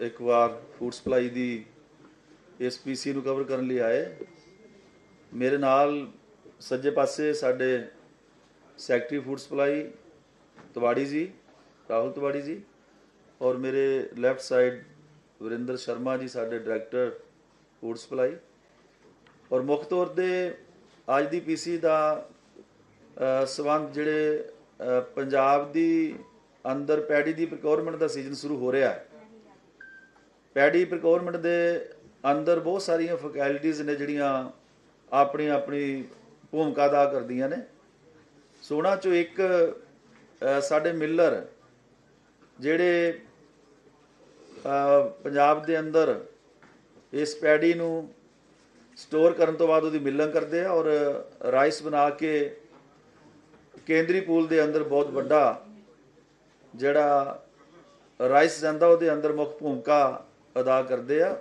ਇੱਕ ਵਾਰ food supply ਦੀ ਇਸ ਪੀਸੀ ਨੂੰ ਕਵਰ ਕਰਨ ਲਈ ਆਏ। ਮੇਰੇ ਨਾਲ ਸੱਜੇ ਪਾਸੇ ਸਾਡੇ ਸੈਕਟਰੀ ਫੂਡ ਸਪਲਾਈ ਤਵਾੜੀ ਜੀ ਰਾਹੁਲ ਤਵਾੜੀ ਜੀ ਔਰ ਮੇਰੇ ਲੈਫਟ ਸਾਈਡ ਵਰਿੰਦਰ ਸ਼ਰਮਾ ਜੀ ਸਾਡੇ ਡਾਇਰੈਕਟਰ ਫੂਡ ਸਪਲਾਈ ਔਰ ਮੁੱਖ ਤੌਰ ਤੇ ਅੱਜ ਦੀ ਪੀਸੀ ਦਾ ਅ, ਸੰਬੰਧ ਜਿਹੜੇ ਪੰਜਾਬ ਦੀ ਅੰਦਰ ਪੈਡੀ ਦੀ ਪ੍ਰੋਕਿਉਰਮੈਂਟ ਦਾ ਸੀਜ਼ਨ ਸ਼ੁਰੂ ਹੋ ਰਿਹਾ ਹੈ। ਪੈਡੀ ਪ੍ਰੋਕਿਉਰਮੈਂਟ ਦੇ ਅੰਦਰ ਬਹੁਤ ਸਾਰੀਆਂ ਫੈਕਲਟੀਆਂ ਨੇ ਜਿਹੜੀਆਂ ਆਪਣੀ ਆਪਣੀ ਭੂਮਿਕਾ ਅਦਾ ਕਰਦੀਆਂ ਨੇ। ਸੋਨਾ ਚੋਂ ਇੱਕ ਸਾਡੇ ਮਿਲਰ ਜਿਹੜੇ ਪੰਜਾਬ ਦੇ ਅੰਦਰ ਇਸ ਪੈਡੀ ਨੂੰ ਸਟੋਰ ਕਰਨ ਤੋਂ ਬਾਅਦ ਉਹਦੀ ਮਿਲਣ ਕਰਦੇ ਆ ਔਰ ਰਾਈਸ ਬਣਾ ਕੇ ਕੇਂਦਰੀ ਪੂਲ ਦੇ ਅੰਦਰ ਬਹੁਤ ਵੱਡਾ ਜਿਹੜਾ ਰਾਈਸ ਜਾਂਦਾ ਉਹਦੇ ਅੰਦਰ ਮੁੱਖ ਭੂਮਿਕਾ ਅਦਾ ਕਰਦੇ ਆ।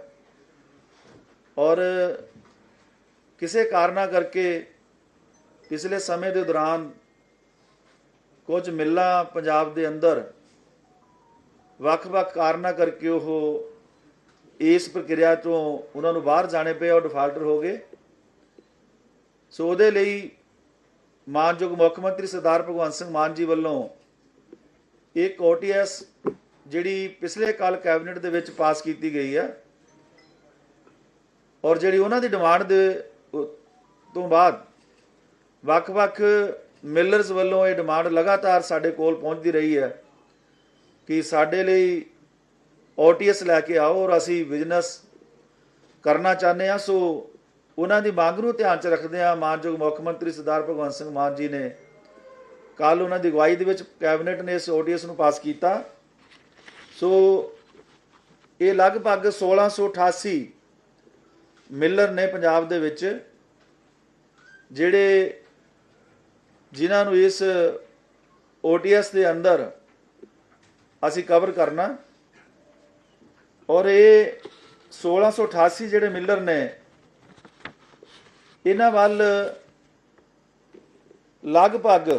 ਔਰ ਕਿਸੇ ਕਾਰਨਾ ਕਰਕੇ ਪਿਛਲੇ ਸਮੇਂ ਦੇ ਦੌਰਾਨ ਕੁਝ ਮਿੱਲਾਂ ਪੰਜਾਬ ਦੇ ਅੰਦਰ ਵੱਖ-ਵੱਖ ਕਾਰਨਾ ਕਰਕੇ ਉਹ ਇਸ ਪ੍ਰਕਿਰਿਆ ਤੋਂ ਉਹਨਾਂ ਨੂੰ ਬਾਹਰ ਜਾਣੇ ਪਏ ਔਰ ਡਿਫਾਲਟਰ ਹੋ ਗਏ। ਸੋ ਉਹਦੇ ਲਈ ਮਾਨਯੋਗ ਮੁੱਖ ਮੰਤਰੀ ਸਰਦਾਰ ਭਗਵੰਤ ਸਿੰਘ ਮਾਨ ਜੀ ਵੱਲੋਂ ਇੱਕ ਓਟੀਐਸ ਜਿਹੜੀ ਪਿਛਲੇ ਕਾਲ ਕੈਬਨਿਟ ਦੇ ਵਿੱਚ ਪਾਸ ਕੀਤੀ ਗਈ ਹੈ ਔਰ ਜਿਹੜੀ ਉਹਨਾਂ ਦੀ ਡਿਮਾਂਡ ਦੇ ਤੋਂ ਬਾਅਦ ਵੱਖ-ਵੱਖ ਮਿਲਰਸ ਵੱਲੋਂ ਇਹ ਡਿਮਾਂਡ ਲਗਾਤਾਰ ਸਾਡੇ ਕੋਲ ਪਹੁੰਚਦੀ ਰਹੀ ਹੈ ਕਿ ਸਾਡੇ ਲਈ ਓਟੀਐਸ ਲੈ ਕੇ ਆਓ ਔਰ ਅਸੀਂ ਬਿਜ਼ਨਸ ਕਰਨਾ ਚਾਹੁੰਦੇ ਆ ਸੋ ਉਹਨਾਂ ਦੀ ਮੰਗ ਨੂੰ ਧਿਆਨ 'ਚ ਰੱਖਦੇ ਆ ਮਾਨਯੋਗ ਮੁੱਖ ਮੰਤਰੀ ਸਰਦਾਰ ਭਗਵੰਤ ਸਿੰਘ ਮਾਨ ਜੀ ਨੇ ਕੱਲ ਉਹਨਾਂ ਦੀ ਅਗਵਾਈ ਦੇ ਵਿੱਚ ਕੈਬਨਿਟ ਨੇ ਇਸ ਓਟੀਐਸ ਨੂੰ ਪਾਸ ਕੀਤਾ। ਸੋ ਇਹ ਲਗਭਗ 1688 ਮਿਲਰ ਨੇ ਪੰਜਾਬ ਦੇ ਵਿੱਚ ਜਿਹੜੇ ਜਿਨ੍ਹਾਂ ਨੂੰ ਇਸ ਓਟੀਐਸ ਦੇ ਅੰਦਰ ਅਸੀਂ ਕਵਰ ਕਰਨਾ। ਔਰ ਇਹ 1688 ਜਿਹੜੇ ਮਿਲਰ ਨੇ, ਇਹਨਾਂ ਵੱਲ ਲਗਭਗ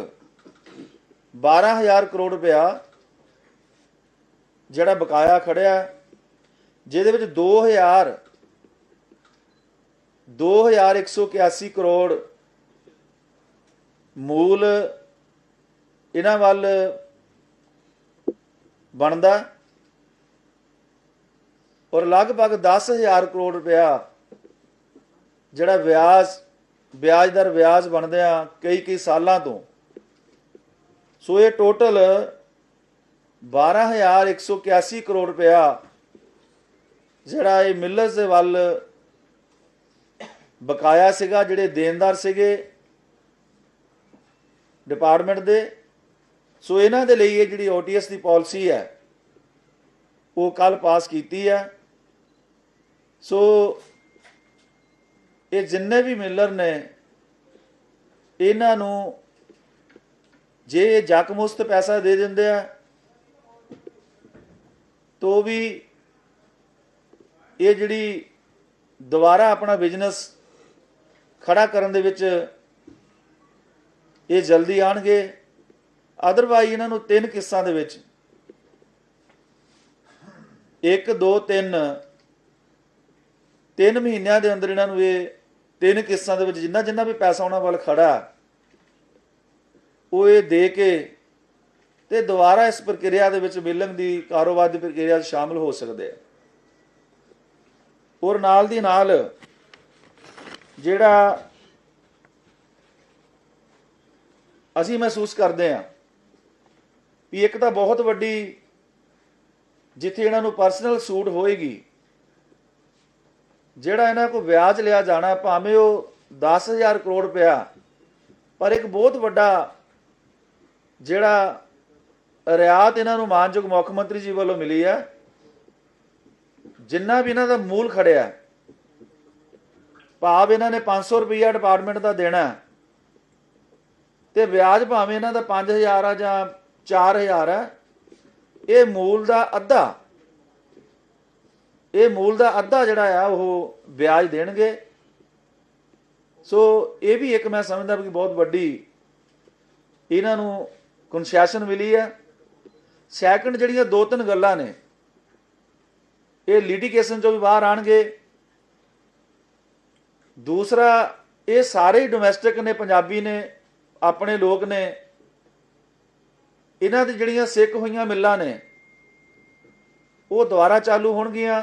12000 ਕਰੋੜ ਰੁਪਇਆ ਜਿਹੜਾ ਬਕਾਇਆ ਖੜਿਆ, ਜਿਹਦੇ ਵਿੱਚ 2000 2181 ਕਰੋੜ ਮੂਲ ਇਹਨਾਂ ਵੱਲ ਬਣਦਾ ਔਰ ਲਗਭਗ 10000 ਕਰੋੜ ਰੁਪਇਆ ਜਿਹੜਾ ਵਿਆਜ ਵਿਆਜ ਦਰ ਵਿਆਜ ਬਣਦਿਆਂ ਕਈ ਕਈ ਸਾਲਾਂ ਤੋਂ। ਸੋ ਇਹ ਟੋਟਲ 12181 ਕਰੋੜ ਰੁਪਇਆ ਜਿਹੜਾ ਇਹ ਮਿਲਰਸ ਦੇ ਵੱਲ ਬਕਾਇਆ ਸੀਗਾ, ਜਿਹੜੇ ਦੇਣਦਾਰ ਸੀਗੇ ਡਿਪਾਰਟਮੈਂਟ ਦੇ। ਸੋ ਇਹਨਾਂ ਦੇ ਲਈ ਇਹ ਜਿਹੜੀ ਓਟੀਐਸ ਦੀ ਪਾਲਿਸੀ ਹੈ, ਉਹ ਕੱਲ ਪਾਸ ਕੀਤੀ ਹੈ। ਸੋ ਇਹ ਜਿੰਨੇ ਵੀ ਮਿਲਰ ਨੇ, ਇਹਨਾਂ ਨੂੰ ਜੇ ਜਕਮੁਸਤ ਪੈਸਾ ਦੇ ਦਿੰਦੇ ਆ ਤੋਂ ਵੀ ਇਹ ਜਿਹੜੀ ਦੁਬਾਰਾ ਆਪਣਾ ਬਿਜ਼ਨਸ ਖੜਾ ਕਰਨ ਦੇ ਵਿੱਚ ਇਹ ਜਲਦੀ ਆਣਗੇ। ਅਦਰਵਾਈ ਇਹਨਾਂ ਨੂੰ ਤਿੰਨ ਕਿੱਸਾਂ ਦੇ ਵਿੱਚ। 1 2 3 ਤਿੰਨ ਮਹੀਨਿਆਂ ਦੇ ਅੰਦਰ ਇਹਨਾਂ ਨੂੰ ਇਹ ਤਿੰਨ ਕਿੱਸਾਂ ਦੇ ਵਿੱਚ ਜਿੰਨਾ ਜਿੰਨਾ ਵੀ ਪੈਸਾ ਉਹਨਾਂ ਵੱਲ ਖੜਾ, ਉਹ ਇਹ ਦੇ ਕੇ ਤੇ ਦੁਬਾਰਾ ਇਸ ਪ੍ਰਕਿਰਿਆ ਦੇ ਵਿੱਚ ਮਿਲਣ ਦੀ ਕਾਰੋਬਾਰ ਦੀ ਪ੍ਰਕਿਰਿਆ 'ਚ ਸ਼ਾਮਲ ਹੋ ਸਕਦੇ ਆ। ਔਰ ਨਾਲ ਦੀ ਨਾਲ ਜਿਹੜਾ ਅਸੀਂ ਮਹਿਸੂਸ ਕਰਦੇ ਹਾਂ ਵੀ ਇੱਕ ਤਾਂ ਬਹੁਤ ਵੱਡੀ ਜਿੱਥੇ ਇਹਨਾਂ ਨੂੰ ਪਰਸਨਲ ਸੂਟ ਹੋਏਗੀ, ਜਿਹੜਾ ਇਹਨਾਂ ਕੋ ਵਿਆਜ ਲਿਆ ਜਾਣਾ, ਭਾਵੇਂ ਉਹ 10000 ਕਰੋੜ ਰੁਪਇਆ, ਪਰ ਇੱਕ ਬਹੁਤ ਵੱਡਾ ਜਿਹੜਾ ਰਿਆਤ ਇਹਨਾਂ ਨੂੰ ਮਾਨਯੋਗ ਮੁੱਖ ਮੰਤਰੀ ਜੀ ਵੱਲੋਂ ਮਿਲੀ ਹੈ। ਜਿੰਨਾ ਵੀ ਇਹਨਾਂ ਦਾ ਮੂਲ ਖੜਿਆ ਭਾਵ ਇਹਨਾਂ ਨੇ 500 ਰੁਪਈਆ ਡਿਪਾਰਟਮੈਂਟ ਦਾ ਦੇਣਾ ਹੈ, ਤੇ ਵਿਆਜ ਭਾਵੇਂ ਇਹਨਾਂ ਦਾ 5000 ਆ ਜਾਂ 4000 ਹੈ ਇਹ ਮੂਲ ਦਾ ਅੱਧਾ। ਇਹ ਮੂਲ ਦਾ ਅੱਧਾ ਜਿਹੜਾ ਆ ਉਹ ਵਿਆਜ ਦੇਣਗੇ। ਸੋ ਇਹ ਵੀ ਇੱਕ ਮੈਂ ਸਮਝਦਾ ਵੀ ਬਹੁਤ ਵੱਡੀ ਇਹਨਾਂ ਨੂੰ ਕਨਸੈਸ਼ਨ ਮਿਲੀ ਹੈ। ਸੈਕੰਡ ਜਿਹੜੀਆਂ ਦੋ ਤਿੰਨ ਗੱਲਾਂ ਨੇ, ਇਹ ਲਿਟੀਗੇਸ਼ਨ ਚੋਂ ਵੀ ਬਾਹਰ ਆਣਗੇ। ਦੂਸਰਾ, ਇਹ ਸਾਰੇ ਹੀ ਡੋਮੈਸਟਿਕ ਨੇ, ਪੰਜਾਬੀ ਨੇ, ਆਪਣੇ ਲੋਕ ਨੇ, ਇਹਨਾਂ ਦੀ ਜਿਹੜੀਆਂ ਸਿੱਕ ਹੋਈਆਂ ਮਿੱਲਾਂ ਨੇ, ਉਹ ਦੁਬਾਰਾ ਚਾਲੂ ਹੋਣਗੀਆਂ।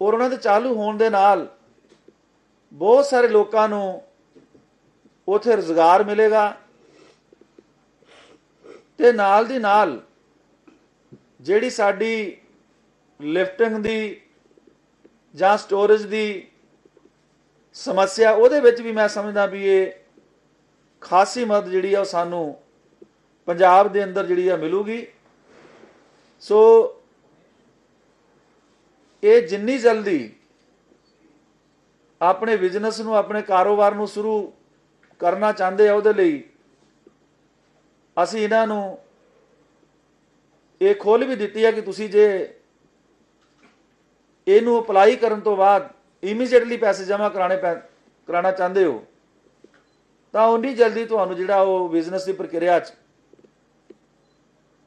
ਔਰ ਉਹਨਾਂ ਦੇ ਚਾਲੂ ਹੋਣ ਦੇ ਨਾਲ ਬਹੁਤ ਸਾਰੇ ਲੋਕਾਂ ਨੂੰ ਉਥੇ ਰੁਜ਼ਗਾਰ ਮਿਲੇਗਾ। ਤੇ ਨਾਲ ਦੀ ਨਾਲ ਜਿਹੜੀ ਸਾਡੀ ਲਿਫਟਿੰਗ ਦੀ ਜਾਂ ਸਟੋਰੇਜ ਦੀ ਸਮੱਸਿਆ ਉਹਦੇ ਵਿੱਚ ਵੀ ਮੈਂ ਸਮਝਦਾ ਵੀ ਇਹ ਖਾਸੀ ਮਦਦ ਜਿਹੜੀ ਆ ਉਹ ਸਾਨੂੰ ਪੰਜਾਬ ਦੇ ਅੰਦਰ ਜਿਹੜੀ ਆ ਮਿਲੂਗੀ। ਸੋ ਇਹ ਜਿੰਨੀ ਜਲਦੀ ਆਪਣੇ ਬਿਜ਼ਨਸ ਨੂੰ, ਆਪਣੇ ਕਾਰੋਬਾਰ ਨੂੰ ਸ਼ੁਰੂ ਕਰਨਾ ਚਾਹੁੰਦੇ ਆ ਉਹਦੇ ਲਈ ਅਸੀਂ ਇਹਨਾਂ ਨੂੰ ਇਹ ਖੋਲ ਵੀ ਦਿੱਤੀ ਹੈ ਕਿ ਤੁਸੀਂ ਜੇ ਇਹਨੂੰ ਅਪਲਾਈ ਕਰਨ ਤੋਂ ਬਾਅਦ ਇਮੀਡੀਏਟਲੀ ਪੈਸੇ ਜਮ੍ਹਾਂ ਕਰਾਣੇ ਪੈ, ਕਰਾਉਣਾ ਚਾਹੁੰਦੇ ਹੋ, ਤਾਂ ਉਨੀ ਜਲਦੀ ਤੁਹਾਨੂੰ ਜਿਹੜਾ ਉਹ ਬਿਜ਼ਨਸ ਦੀ ਪ੍ਰਕਿਰਿਆ ਚ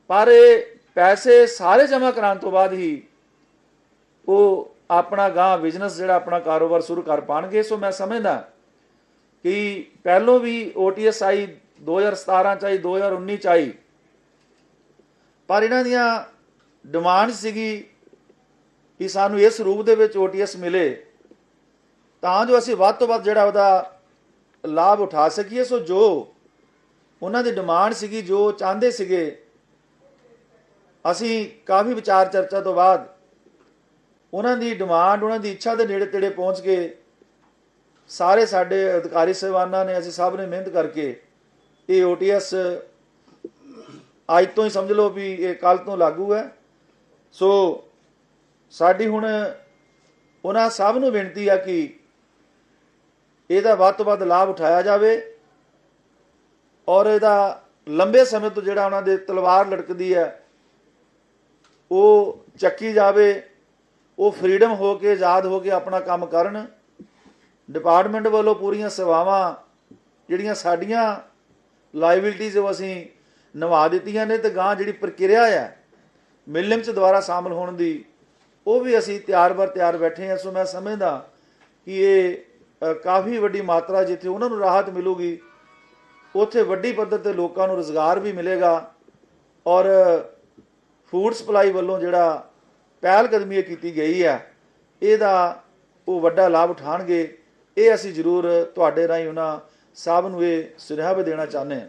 ਪਰ ਇਹ ਪੈਸੇ ਸਾਰੇ ਜਮ੍ਹਾਂ ਕਰਾਉਣ ਤੋਂ ਬਾਅਦ ਹੀ ਉਹ ਆਪਣਾ ਗਾਂ ਬਿਜ਼ਨਸ ਜਿਹੜਾ ਆਪਣਾ ਕਾਰੋਬਾਰ ਸ਼ੁਰੂ ਕਰ ਪਾਣਗੇ ਸੋ ਮੈਂ ਸਮਝਦਾ ਕਿ ਪਹਿਲੋਂ ਵੀ OTS ਆਈ 2017 ਚ ਆਈ 2019 ਚ ਆਈ। ਪਰ ਇਹਨਾਂ ਦੀਆਂ ਡਿਮਾਂਡ ਸੀਗੀ ਕਿ ਸਾਨੂੰ ਇਸ ਰੂਪ ਦੇ ਵਿੱਚ OTS ਮਿਲੇ। ਤਾਂ ਜੋ ਅਸੀਂ ਵੱਧ ਤੋਂ ਵੱਧ ਜਿਹੜਾ ਉਹਦਾ ਲਾਭ ਉਠਾ ਸਕੀਏ। ਸੋ ਜੋ ਉਹਨਾਂ ਦੀ ਡਿਮਾਂਡ ਸੀਗੀ, ਜੋ ਚਾਹੁੰਦੇ ਸੀਗੇ, ਅਸੀਂ ਕਾਫੀ ਵਿਚਾਰ ਚਰਚਾ ਤੋਂ ਬਾਅਦ ਉਹਨਾਂ ਦੀ ਡਿਮਾਂਡ ਉਹਨਾਂ ਦੀ ਇੱਛਾ ਦੇ ਨੇੜੇ ਤੇੜੇ ਪਹੁੰਚ ਕੇ ਸਾਰੇ ਸਾਡੇ ਅਧਿਕਾਰੀ ਸਹਿਬਾਨਾਂ ਨੇ, ਅਸੀਂ ਸਭ ਨੇ ਮਿਹਨਤ ਕਰਕੇ ਇਹ OTS ਅੱਜ ਤੋਂ ਹੀ ਸਮਝ ਲਓ ਵੀ ਇਹ ਕੱਲ ਤੋਂ ਲਾਗੂ ਹੈ। ਸੋ ਸਾਡੀ ਹੁਣ ਉਹਨਾਂ ਸਭ ਨੂੰ ਬੇਨਤੀ ਆ ਕਿ ਇਹਦਾ ਵੱਧ ਤੋਂ ਵੱਧ ਲਾਭ ਉਠਾਇਆ ਜਾਵੇ ਔਰ ਇਹਦਾ ਲੰਬੇ ਸਮੇਂ ਤੋਂ ਜਿਹੜਾ ਉਹਨਾਂ ਦੇ ਤਲਵਾਰ ਲਟਕਦੀ ਹੈ, ਉਹ ਚੱਕੀ ਜਾਵੇ, ਉਹ ਫਰੀडम ਹੋ ਕੇ, ਆਜ਼ਾਦ ਹੋ ਕੇ ਆਪਣਾ ਕੰਮ ਕਰਨ। ਡਿਪਾਰਟਮੈਂਟ ਵੱਲੋਂ ਪੂਰੀਆਂ ਸੇਵਾਵਾਂ ਜਿਹੜੀਆਂ ਸਾਡੀਆਂ ਲਾਇਬਿਲਿਟੀਜ਼ ਉਹ ਅਸੀਂ ਨਿਭਾ ਦਿੱਤੀਆਂ ਨੇ ਤੇ ਗਾਂ ਜਿਹੜੀ ਪ੍ਰਕਿਰਿਆ ਹੈ ਮਿਲਮ ਚ ਦੁਬਾਰਾ ਸ਼ਾਮਲ ਹੋਣ ਦੀ, ਉਹ ਵੀ ਅਸੀਂ ਤਿਆਰ ਬਰ ਤਿਆਰ ਬੈਠੇ ਹਾਂ ਸੋ ਮੈਂ ਸਮਝਦਾ ਕਿ ਇਹ ਕਾਫੀ ਵੱਡੀ ਮਾਤਰਾ ਜਿੱਥੇ ਉਹਨਾਂ ਨੂੰ ਰਾਹਤ ਮਿਲੂਗੀ, ਉੱਥੇ ਵੱਡੀ ਪੱਧਰ ਤੇ ਲੋਕਾਂ ਨੂੰ ਰੋਜ਼ਗਾਰ ਵੀ ਮਿਲੇਗਾ ਔਰ ਫੂਡ ਸਪਲਾਈ ਵੱਲੋਂ ਜਿਹੜਾ ਪਹਿਲ ਕਦਮੀ ਇਹ ਕੀਤੀ ਗਈ ਹੈ ਇਹਦਾ ਉਹ ਵੱਡਾ ਲਾਭ ਉਠਾਣਗੇ ਇਹ ਅਸੀਂ ਜ਼ਰੂਰ ਤੁਹਾਡੇ ਰਾਹੀਂ ਉਹਨਾਂ ਸਾਹਿਬ ਨੂੰ ਇਹ ਸੁਨੇਹਾ ਵੀ ਦੇਣਾ ਚਾਹੁੰਦੇ ਹਾਂ।